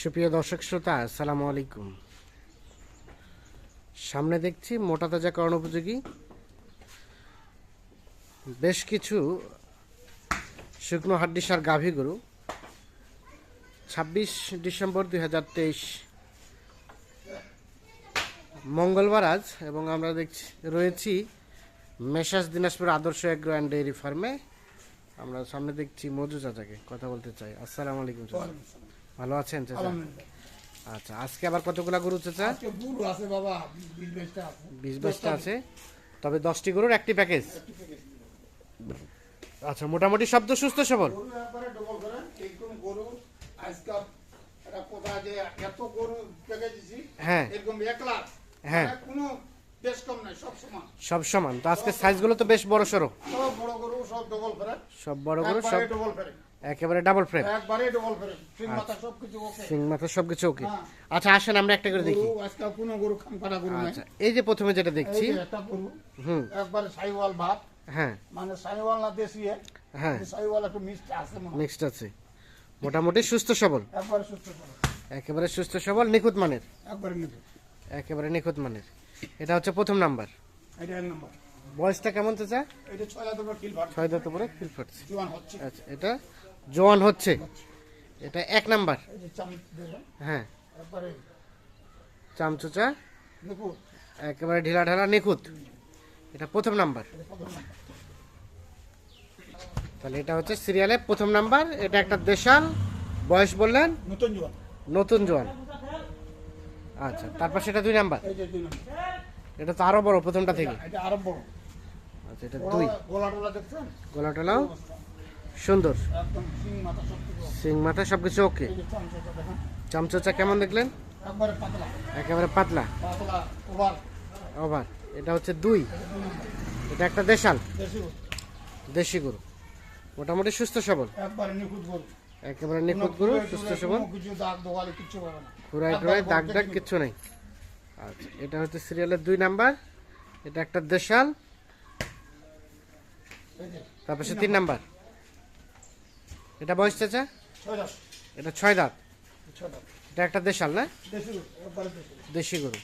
সুপ্রিয় দর্শক শ্রোতা, আসসালামু আলাইকুম। সামনে দেখছি মোটা তাজা করণ উপযোগী। বেশ কিছু শুকনো হাড্ডিসার গাভী গরু। ছাব্বিশ ডিসেম্বর দুই হাজার তেইশ, মঙ্গলবার আজ এবং আমরা দেখছি, রয়েছি মেসাজ দিনাজপুর আদর্শ এগ্রো অ্যান্ড ডেয়ারি ফার্মে। আমরা সামনে দেখছি মজু চাচাকে, কথা বলতে চাই। আসসালামু আলাইকুম ভালো আছেন চাচা? আচ্ছা আজকে আবার কতগুলা গরু চাচা? বুড়ো আছে বাবা বিশ বাইশটা আছে। তবে দশটি গরুর একটি প্যাকেজ। আচ্ছা মোটামুটি শব্দ সুস্থ সবল? গরু গরু গরু হ্যাঁ। হ্যাঁ। মানে সব সমান। তো আজকে সাইজগুলো তো বেশ বড় সড়ো সব বড় গরু সব ডবল ফেরে সব বড় গরু সব ডবল ফেরে একেবারে ডাবল ফ্রেম একবারে ডবল ফেরে সিং মাথা সব ওকে সিং মাথা সব ওকে হ্যাঁ। আচ্ছা আসেন আমরা একটা করে দেখি। গরু আজকে কোনো গরু খাম কাটা গরু নাই। আচ্ছা এই যে প্রথমে যেটা দেখছি যে একটা গরু হুম। একবারে সাইওয়াল ভাত। হ্যাঁ। মানে সাইওয়াল না দেশি হ্যাঁ। সাইওয়াল একটু মিষ্টি আছে মনে। নেক্সট আছে। মোটামুটি সুস্থ সবল। একবারে সুস্থ করে একেবারে সুস্থ সবল নিখুঁত মানের। একবারে একেবারে নিখুঁত মানের। এটা হচ্ছে প্রথম নাম্বার। এটা নম্বর। বয়সটা কেমন চাচা? এটা ছয় হাজার কিল ভাট ছয় দাঁত উপরে ফিল ফাটছে। আচ্ছা এটা জোয়ান হচ্ছে। এটা এক নাম্বার। হ্যাঁ। চামচুচা। একেবারে ঢিলা ঢালা নিখুঁত। এটা প্রথম নাম্বার। তাহলে এটা হচ্ছে সিরিয়ালে প্রথম নাম্বার। এটা একটা দেশাল। বয়স বললেন? নতুন জোয়ান। নতুন জোয়ান। আচ্ছা তারপর সেটা দুই নাম্বার। এটা তো আরও বড় প্রথমটা থেকে। আচ্ছা এটা দুই। গোলা টোলা দেখছেন? গলা টলাও। সুন্দর। সিং মাথা সব কিছু ওকে। চামচুচা কেমন দেখলেন? একেবারে পাতলা। ওভার। এটা হচ্ছে দুই। এটা একটা দেশাল। দেশি গরু। মোটামুটি সুস্থ সবল। একবারে নিখুঁত গরু। সুস্থ সবল। কোনো কিছু দাগ খুরাই টুরাই দাগ দাগ কিচ্ছু নেই। আচ্ছা এটা হচ্ছে সিরিয়ালের দুই নাম্বার। এটা একটা দেশাল। তারপর সে তিন নাম্বার। এটা বয়স চাচা এটা ছয় দাঁত? এটা একটা দেশাল না? দেশি গরু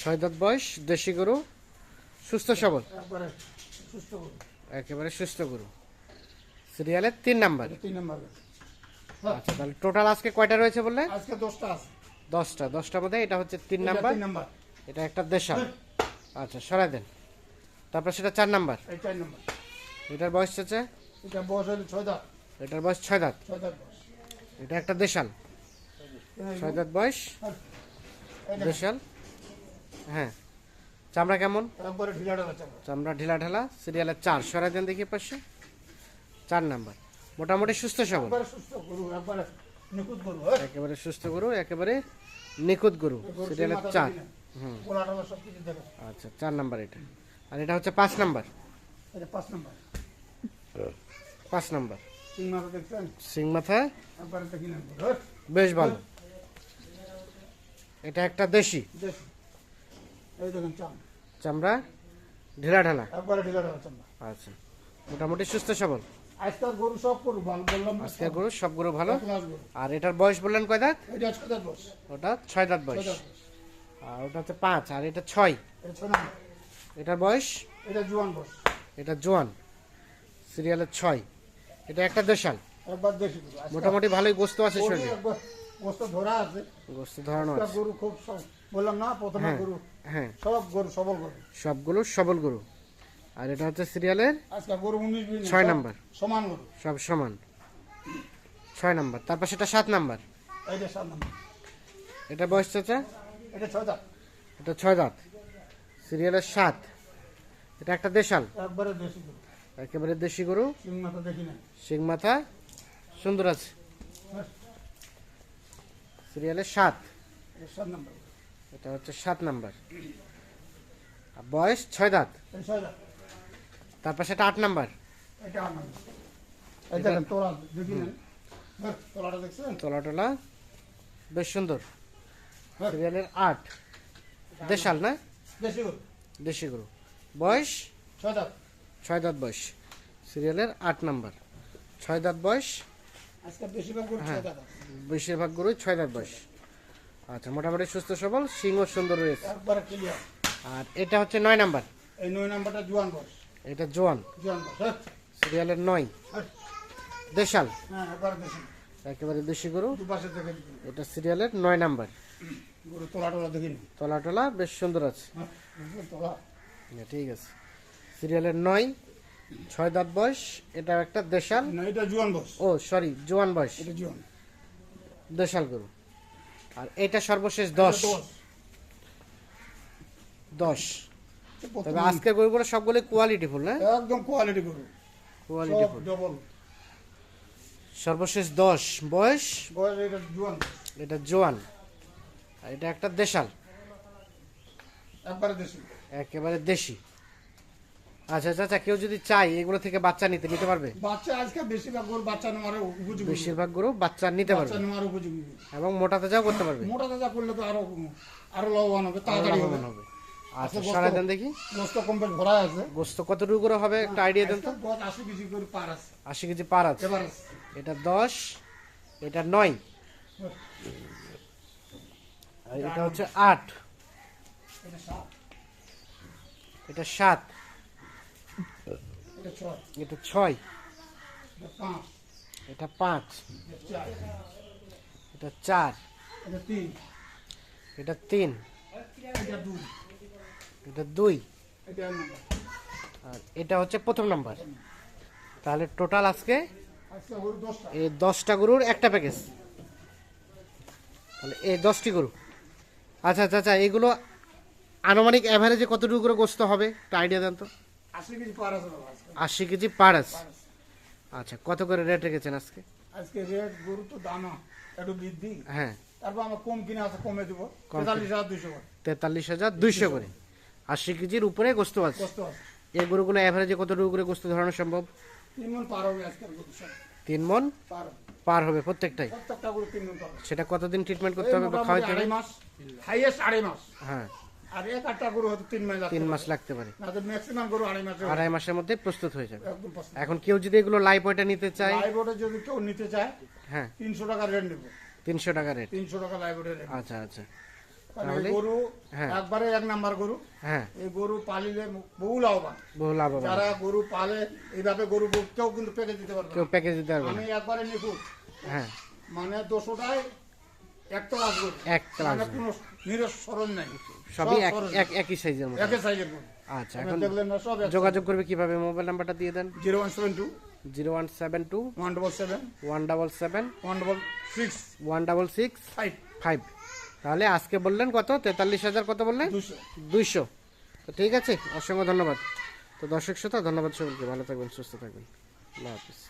ছয় দাঁত বয়স দেশি গরু। সুস্থ সবল? একবারে সুস্থ গরু। একেবারে সুস্থ গরু। সিরিয়ালের তিন নাম্বার। তিন নম্বর আচ্ছা তাহলে টোটাল আজকে কয়টা রয়েছে বললে? আজকে দশটা আছে। দশটা। দশটার মধ্যে এটা হচ্ছে তিন নাম্বার। এটা একটা দেশাল। আচ্ছা সরাই দেন। তারপর সেটা চার নাম্বার। চার নম্বর। এটার বয়স চাচা এটা বয়স হলো ছয় দাঁত। এটার বয়স ছয় দাঁত? ছয় দাঁত বয়স। এটা একটা দেশাল। ছয় দাঁত বয়স? দেশাল? হ্যাঁ। চামড়া কেমন? একবারে ঢিলা ঢালা চামড়া। ঢিলা ঢালা সিরিয়ালের চার। সরাই দেন দেখি পাশে। চার নাম্বার। মোটামুটি সুস্থ সবল। একবারে সুস্থ গরু একবারে নিখুঁত গরু হ্যাঁ? একেবারে সুস্থ গরু একেবারে নিখুঁত গরু। সিরিয়ালের চার। হুম। আচ্ছা চার নাম্বার এটা। আর এটা হচ্ছে পাঁচ নাম্বার। এটা পাঁচ নম্বর। পাঁচ নাম্বার। তিন মাথা দেখছেন? সিং মাথা? একবারে? বেশ ভালো। এটা একটা দেশি। দেশি। এই দেখেন চাম চামড়া? ঢিলা ঢালা। একবারে ঢিলা ঢালা চামড়া। আচ্ছা। মোটামুটি সুস্থ সবল। গরু সব গরু ভালো বললাম না? আজকের গরু সব গরু ভালো? আর এটার বয়স বললেন কয় দাঁত? এটা ছয় দাঁত বয়স। ওটা ছয় দাঁত বয়স। আর ওটা হচ্ছে পাঁচ আর এটা ছয়। এটা ছয় এটার বয়স? এটা জোয়ান বয়স। এটা জোয়ান সিরিয়ালের ছয়। এটা একটা দেশাল। আজকাল মোটামুটি ভালোই বস্তু আছে শরীরে। গোস্ত ধরা আছে। গোস্ত ধরানো আছে। গরু খুব বললাম না প্রথমে হ্যাঁ। গরু। হ্যাঁ। সব গরু সবল গরু। সবগুলো সবল গরু। আর এটা হচ্ছে সিরিয়ালের গরু ছয় নাম্বার। সমান গরু। সব সমান। ছয় নাম্বার। তারপর সেটা সাত নাম্বার। এইটা সাত নম্বর। এটা বয়স চাচা? এটা ছয় দাঁত। এটা ছয় দাঁত। সিরিয়ালের সাত। এটা একটা দেশাল? একবারে দেশি গরু। একেবারে দেশি গরু? সিং মাথা দেখি না শিং মাথা? সুন্দর আছে। সিরিয়ালের সাত। এটা সাত নম্বর। এটা হচ্ছে সাত নাম্বার। বয়স ছয় দাঁত। তারপর সেটা আট নাম্বার। এটা আট নম্বর। এই দেখেন তোলা দেখি না হ্যাঁ, তোলাটা দেখছেন? তলা টলা বেশ সুন্দর। সিরিয়ালের আট। দেশাল না? দেশি গরু। দেশি গরু। বয়স? ছয় দাঁত। ছয় দাঁত বয়স। সিরিয়ালের আট নাম্বার। ছয় দাঁত বয়স? বেশিরভাগ গরু হ্যাঁ। ছয় বেশিরভাগ গরুই ছয় দাঁত বয়স। আচ্ছা মোটামুটি সুস্থ সবল সিংহ সুন্দর রয়েছে। আর এটা হচ্ছে নয় নাম্বার। এই নয় নাম্বারটা জোয়ান বয়স। এটা জোয়ান। জোয়ান বয়স হ্যাঁ। সিরিয়ালের নয়। হ্যাঁ, দেশাল। হ্যাঁ বেশি একেবারে দেশি গরু। এটা সিরিয়ালের নয় নাম্বার। গরু তোলা টোলা দেখিনি। তলা টলা বেশ সুন্দর আছে। ঠিক আছে। সিরিয়ালের নয় ছয় দাঁত বয়স এটা একটা দেশাল। না এটা জোয়ান বয়স। ও সরি জোয়ান বয়স। এটা জোয়ান। দেশাল গরু। আর এটা সর্বশেষ দশ। দশ। তবে আজকের গরুগুলো সবগুলো কোয়ালিটি ফুল না? একদম কোয়ালিটি গরু। Quality full. ডবল সর্বশেষ দশ বয়স। বয়স এটা জোয়ান। এটা জোয়ান। আর এটা একটা দেশাল। একবারে দেশি একেবারে দেশি। আচ্ছা চাচা কেউ যদি চাই এগুলো থেকে বাচ্চা নিতে নিতে পারবে? বাচ্চা আজকে বেশিরভাগ গরু বাচ্চা নেওয়ার উপযোগী। বেশিরভাগ গরু বাচ্চা নিতে পারবে। বাচ্চা নেওয়ার উপযোগী। এবং মোটা তাজাও করতে পারবে। মোটা তাজা করলে তো আরও আরও লাভবান হবে তাড়াতাড়ি হবে। লাভবান আচ্ছা সারা দেন দেখি। গোস্ত কমপ্লিট ভরা আছে। গোস্ত কতটুকু করে হবে? একটা আইডিয়া দেন তো। আজকে গত আশি কেজি করে পার আছে। আশি কেজি পার আছে। এবার এটা দশ এটা নয়। আর এটা হচ্ছে আট। এটা সাত। এটা সাত। এটা ছয়। এটা পাঁচ। এটা চার। এটা তিন। এটা দুই। আর এটা হচ্ছে প্রথম নাম্বার। তাহলে টোটাল আজকে এই দশটা গরুর একটা প্যাকেজ। তাহলে এই দশটি গরু। আচ্ছা আচ্ছা আচ্ছা এগুলো আনুমানিক অ্যাভারেজে কতটুকু করে গোস্ত হবে? একটা আইডিয়া দেন তো। আশি কেজি পার আছে। আচ্ছা কত করে রেট রেখেছেন আজকে? আজকে রেট গরু তো দানা একটু বৃদ্ধি। হ্যাঁ। তারপর আমরা কম কিনে আছে কমে দেবো। তেতাল্লিশ হাজার দুশো করে। তেতাল্লিশ হাজার দুইশো করে। আশি কেজির উপরে গোস্ত আছে? এই গরুগুলো অ্যাভারেজে কতটুকু করে গোস্ত ধরানো সম্ভব? তিন মন পার হবে আজকের তিন মন পার হবে। পার হবে প্রত্যেকটাই। সেটা কতদিন ট্রিটমেন্ট করতে হবে খাওয়াইতে হবে? মাস হাইয়েস্ট আড়াই মাস। হ্যাঁ। আর এক আটটা গরু হয়তো তিন মাস তিন মাস লাগতে পারে। ম্যাক্সিমাম গরু আড়াই মাসে আড়াই মাসের মধ্যে প্রস্তুত হয়ে যাবে। এখন কেউ যদি এগুলো লাইভ নিতে চায় লাইভ যদি কেউ নিতে চায় হ্যাঁ। তিনশো টাকা রেট নেব। তিনশো টাকা রেট তিনশো টাকা লাইভ রেট আচ্ছা আচ্ছা? গরু হ্যাঁ। একবারে এক নাম্বার গরু। হ্যাঁ। এই গরু পালিলে বহু লাভবান। বহু লাভবান। যারা গরু পালে এইভাবে গরু কেউ কিন্তু পেকে দিতে পারবে কেউ প্যাকেজ দিতে পারবে আমি একবারে নিখুঁত। হ্যাঁ। মানে দুশোটায় একটা মানে কোনো নিরস নাই। সবই এক একই সাইজের মতো একই সাইজের গরু আচ্ছা এখন দেখলেন না সব যোগাযোগ করবে কীভাবে? মোবাইল নাম্বারটা দিয়ে দেন। Zero one seven two. Zero one seven two. One double seven. One double seven. One double six. One double six. Five. Five তাহলে আজকে বললেন কত? তেতাল্লিশ হাজার কত বললেন? দুইশো। তো ঠিক আছে অসংখ্য ধন্যবাদ। তো দর্শক শ্রোতা ধন্যবাদ সকলকে। ভালো থাকবেন সুস্থ থাকবেন। আল্লাহ হাফিজ।